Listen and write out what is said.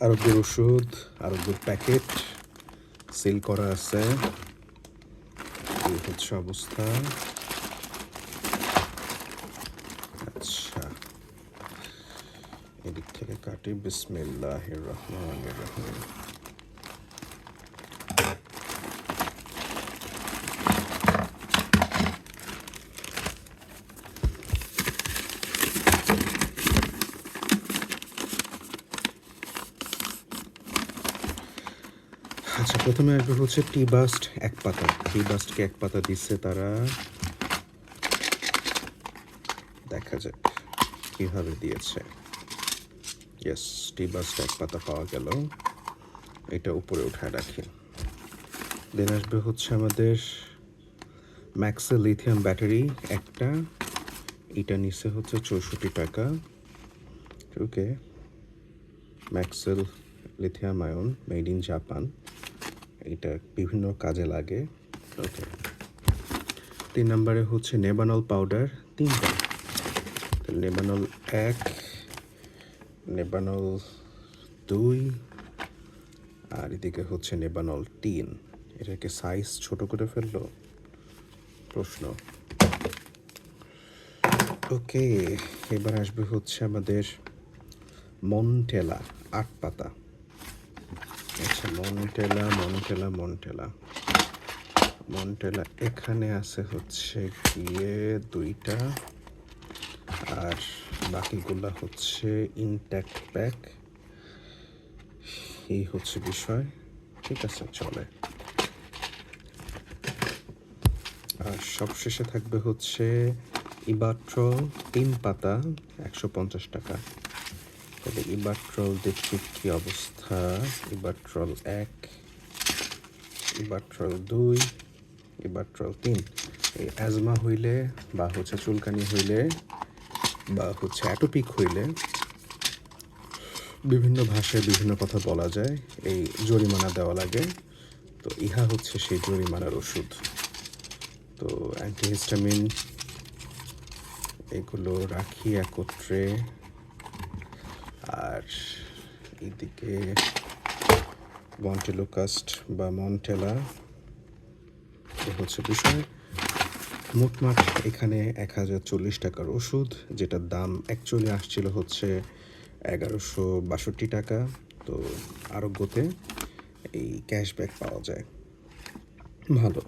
আরোগ্যের ওষুধ, আরোগ্যের packet, sell করা আছে। হচ্ছে অবস্থা। আচ্ছা। এদিক থেকে কাটি। বিসমিল্লাহ রহমান রহিম। আচ্ছা প্রথমে আসবে হচ্ছে টি বাস্ট এক পাতা। টি বাস্টকে এক পাতা দিচ্ছে তারা। দেখা যাক কীভাবে দিয়েছে। ইয়েস টি বাস্ট এক পাতা পাওয়া গেল। এটা উপরে উঠায় রাখি। দেন আসবে হচ্ছে আমাদের ম্যাক্সেল লিথিয়াম ব্যাটারি একটা। এটা নিচে হচ্ছে চৌষট্টি টাকা। Okay Maxell lithium ion made in Japan এটা বিভিন্ন কাজে লাগে। ওকে তিন নম্বরে হচ্ছে নেবানল পাউডার, তিনটা। নেবানল এক, নেবানল দুই, আর এদিকে হচ্ছে নেবানল তিন। এটাকে সাইজ ছোট করে ফেলল? প্রশ্ন। ওকে এবার আসবে হচ্ছে আমাদের মন্টেলা আট পাতা মন্টেলা মন্টেলা মন্টেলা। মন্টেলা এখানে আছে হচ্ছে গিয়ে দুইটা, আর বাকিগুলা হচ্ছে ইনট্যাক্ট প্যাক এই হচ্ছে বিষয়। ঠিক আছে, চলে। আর সবশেষে থাকবে হচ্ছে ইবাট্রল তিন পাতা, একশো পঞ্চাশ টাকা। তাহলে ইবাট্রল দেখি কি অবস্থা। ইবাট্রল এক, ইবাট্রল দুই, ইবাট্রল তিন। এই অ্যাজমা হইলে বা হচ্ছে চুলকানি হইলে বা হচ্ছে অ্যাটোপিক হইলে বিভিন্ন ভাষায় বিভিন্ন কথা বলা যায়, এই জরিমানা দেওয়া লাগে। তো ইহা হচ্ছে সেই জরিমানার ওষুধ। তো অ্যান্টিহিস্টামিন এগুলো রাখি একত্রে আর এদিকে মন্টেলোকাস্ট বা মন্টেলা এ হচ্ছে বিষয়। মোটমাট এখানে এক হাজার চল্লিশ টাকার ওষুধ, যেটার দাম অ্যাকচুয়ালি আসছিল হচ্ছে এগারোশো বাষট্টি টাকা। তো আরোগ্যতে এই ক্যাশব্যাক পাওয়া যায়। ভালো।